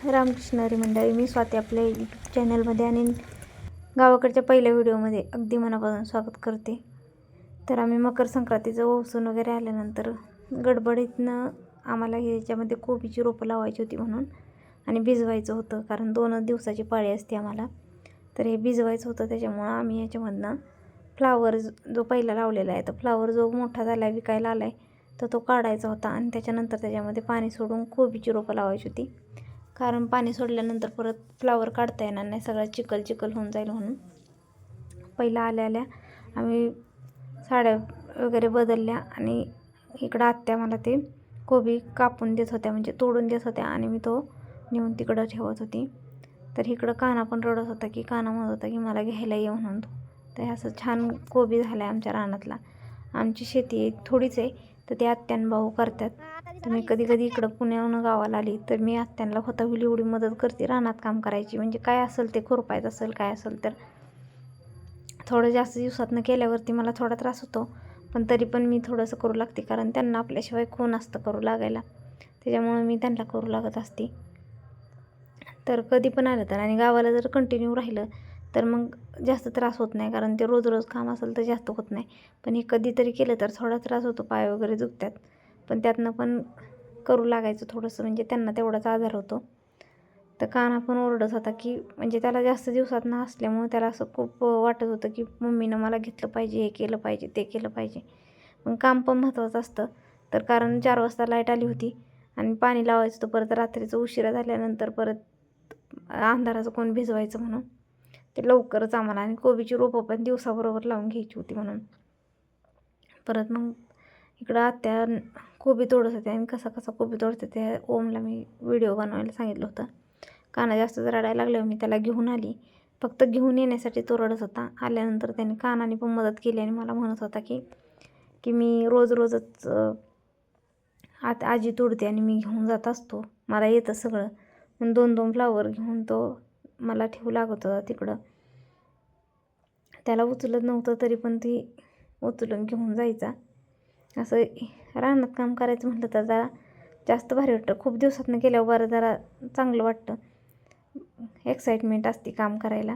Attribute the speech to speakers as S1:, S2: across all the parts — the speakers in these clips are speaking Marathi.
S1: रामकृष्णारी मंडळी मी स्वाती आपल्या यूट्यूब चॅनलमध्ये आणि गावाकडच्या पहिल्या व्हिडिओमध्ये अगदी मनापासून स्वागत करते. तर आम्ही मकर संक्रांतीचं ओसून वगैरे आल्यानंतर गडबडीतनं आम्हाला ह्याच्यामध्ये कोबीची रोपं लावायची होती म्हणून आणि भिजवायचं होतं कारण दोनच दिवसाची पाळी असते आम्हाला. तर हे भिजवायचं होतं त्याच्यामुळं आम्ही ह्याच्यामधनं फ्लावर जो पहिला लावलेला आहे तर फ्लावर जो मोठा झाला आहे विकायला आला आहे तर तो काढायचा होता आणि त्याच्यानंतर त्याच्यामध्ये पाणी सोडून कोबीची रोपं लावायची होती. कारण पाणी सोडल्यानंतर परत फ्लावर काढता येणार नाही. सगळं चिखल चिखल होऊन जाईल म्हणून. पहिला आल्या आल्या आम्ही साड्या वगैरे बदलल्या आणि इकडं आत्या मला ते कोबी कापून देत होत्या म्हणजे तोडून देत होत्या आणि मी तो नेऊन तिकडं ठेवत होती. तर इकडं काना पण रडत होता की काना म्हणत होता की मला घ्यायला ये म्हणून तो. तर असं छान कोबी झाला आहे आमच्या रानातला. आमची शेती थोडीच आहे तर ते आत्यान भाऊ करतात. तर मी कधी कधी इकडं पुण्याहून गावाला आली तर मी आत्यांना होता होईल एवढी मदत करते रानात काम करायची. म्हणजे काय असेल ते खुरपायत असेल काय असेल तर. थोडं जास्त दिवसातनं केल्यावरती मला थोडा त्रास होतो पण तरी पण मी थोडंसं करू लागते कारण त्यांना आपल्याशिवाय कोण असतं करू लागायला. त्याच्यामुळं मी त्यांना करू लागत असते. तर कधी पण आलं तर आणि गावाला जर कंटिन्यू राहिलं तर मग जास्त त्रास होत नाही कारण ते रोज रोज काम असेल तर जास्त होत नाही. पण हे कधीतरी केलं तर थोडा त्रास होतो पाय वगैरे दुखतात. पण त्यातनं पण करू लागायचं थोडंसं. म्हणजे त्यांना तेवढाच आधार होतो. तर काना पण ओरडत होता की म्हणजे त्याला जास्त दिवसात ना असल्यामुळं त्याला असं खूप वाटत होतं की मम्मीनं मला घेतलं पाहिजे हे केलं पाहिजे ते केलं पाहिजे. मग काम पण महत्त्वाचं असतं. तर कारण चार वाजता लाइट आली होती आणि पाणी लावायचं होतं. परत रात्रीचं उशिरा झाल्यानंतर परत अंधाराचं कोण भिजवायचं म्हणून. ते लवकरच आम्हाला आणि कोबीची रोपं पण दिवसाबरोबर लावून घ्यायची होती म्हणून. परत मग इकडं आत्या कोबी तोडत होते आणि कसा कसा कोबी तोडते ते ओमला मी व्हिडिओ बनवायला सांगितलं होतं. काना जास्त रडायला लागल्यावर मी त्याला घेऊन आली. फक्त घेऊन येण्यासाठी तो रडत होता. आल्यानंतर त्याने कानाने पण मदत केली आणि मला म्हणत होता की की मी रोज रोजच आत आजी तोडते आणि मी घेऊन जात असतो. मला येतं सगळं. मग दोन दोन फ्लावर घेऊन तो मला ठेवू लागत होता तिकडं. त्याला उचलत नव्हतं तरी पण ती उचलून घेऊन जायचा. असं रानात काम करायचं म्हटलं तर जरा जास्त भारी वाटतं. खूप दिवसातनं केल्यावर बरं जरा चांगलं वाटतं. एक्साइटमेंट असते काम करायला.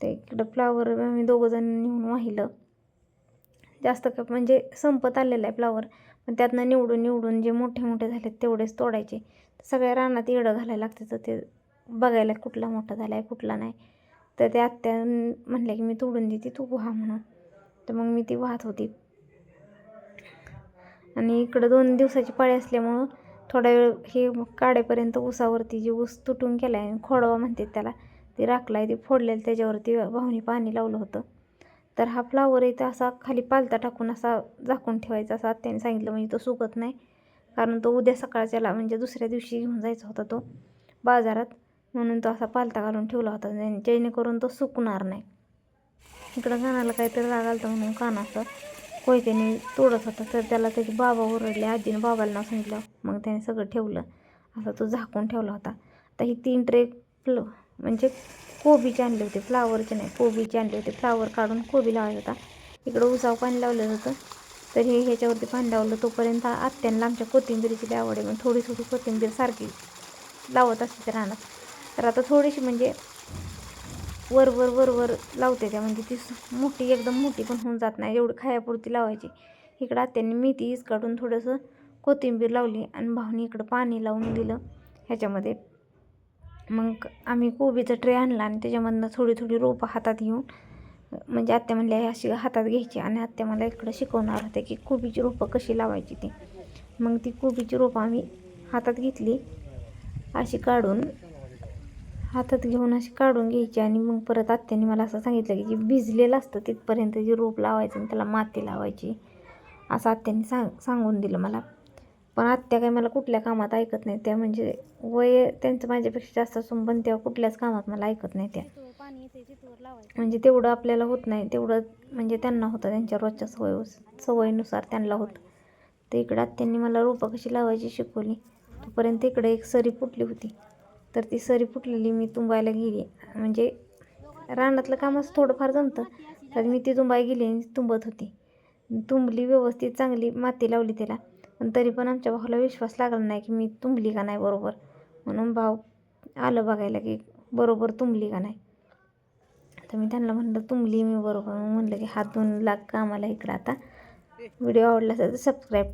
S1: ते इकडं फ्लावर आम्ही दोघंजण नेऊन वाहिलं. जास्त का म्हणजे संपत आलेलं आहे फ्लावर पण त्यातनं निवडून निवडून जे मोठे मोठे झाले तेवढेच तोडायचे. सगळ्या रानात येडं घालायला लागते तर ते बघायला कुठला मोठा झाला आहे कुठला नाही. तर ते आत्या म्हणल्या की मी तोडून देते तू व्हा म्हणून. तर मग मी ती वाहत होती. आणि इकडं दोन दिवसाची पाळी असल्यामुळं थोडा वेळ हे काढेपर्यंत ऊसावरती जी ऊस तुटून केला आहे खोडवा म्हणतात त्याला ते राखला आहे ते फोडलेलं त्याच्यावरती भाऊनी पाणी लावलं होतं. तर हा फ्लावर इथं असा खाली पालता टाकून असा झाकून ठेवायचा असा आत्याने सांगितलं म्हणजे तो सुकत नाही. कारण तो उद्या सकाळच्याला म्हणजे दुसऱ्या दिवशी घेऊन जायचा होता तो बाजारात. म्हणून तो असा पालता घालून ठेवला होता जेणेकरून तो सुकणार नाही. इकडं कानाला काहीतरी राग आलता म्हणून काना असं कोयत्याने तोडत होता तर त्याला त्याचे बाबा ओरडले. आजीनं बाबाला नाव सांगितलं. मग त्याने सगळं ठेवलं. असं तो झाकून ठेवला होता. आता ही तीन ट्रे फ्ल म्हणजे कोबीचे आणले होते. फ्लावरचे नाही कोबीचे आणले होते. फ्लावर काढून कोबी लावायचा होता. इकडं उसाव पाणी लावलं होतं. तर हे ह्याच्यावरती पाणी लावलं. तोपर्यंत आत्यानं आमच्या कोथिंबीरीची आवड आहे. मग थोडी थोडी कोथिंबीर सारखी लावत असते राहणार रानात. तर आता थोडीशी म्हणजे वर वर वर वर लावते त्या. म्हणजे ती मोठी एकदम मोठी पण होऊन जात नाही. एवढी खायापुरती लावायची. इकडं आत्याने मेथी ईस काढून थोडंसं कोथिंबीर लावली आणि भाऊनी इकडं पाणी लावून दिलं ह्याच्यामध्ये. मग आम्ही कोबीचा ट्रे आणला आणि त्याच्यामधनं थोडी थोडी रोपं हातात घेऊन म्हणजे आत्या म्हणल्या अशी हातात घ्यायची. आणि आत्या मला इकडं शिकवणार होते की कोबीची रोपं कशी लावायची ती. मग ती कोबीची रोपं आम्ही हातात घेतली. अशी काढून हातात घेऊन अशी काढून घ्यायची आणि मग परत आत्याने मला असं सांगितलं की जे भिजलेलं असतं तिथपर्यंत जे रोप लावायचं आणि त्याला माती लावायची असं आत्याने सांग सांगून दिलं मला. पण आत्या काही मला कुठल्या कामात ऐकत नाही त्या म्हणजे वय त्यांचं माझ्यापेक्षा जास्त असून पण तेव्हा कुठल्याच कामात मला ऐकत नाही त्या. म्हणजे तेवढं आपल्याला होत नाही तेवढं म्हणजे त्यांना होतं त्यांच्या रोजच्या सवय सवयीनुसार त्यांना होतं. तर इकडं आत्यांनी मला रोपं कशी लावायची शिकवली. तोपर्यंत इकडे एक सरी फुटली होती. तर ती सरी फुटलेली मी तुंबायला गेली. म्हणजे रानातलं कामच थोडंफार जमतं. तर मी ती तुंबायला गेली आणि तुंबत होती. तुंबली व्यवस्थित चांगली माती लावली त्याला. पण तरी पण आमच्या भावाला विश्वास लागला नाही की मी तुंबली का नाही बरोबर. म्हणून भाऊ आलं बघायला की बरोबर तुंबली का नाही. तर मी त्यांना म्हणलं तुंबली मी बरोबर. म्हणलं की हातून लाग का आम्हाला इकडं आता. व्हिडिओ आवडला असेल तर सबस्क्राईब करा.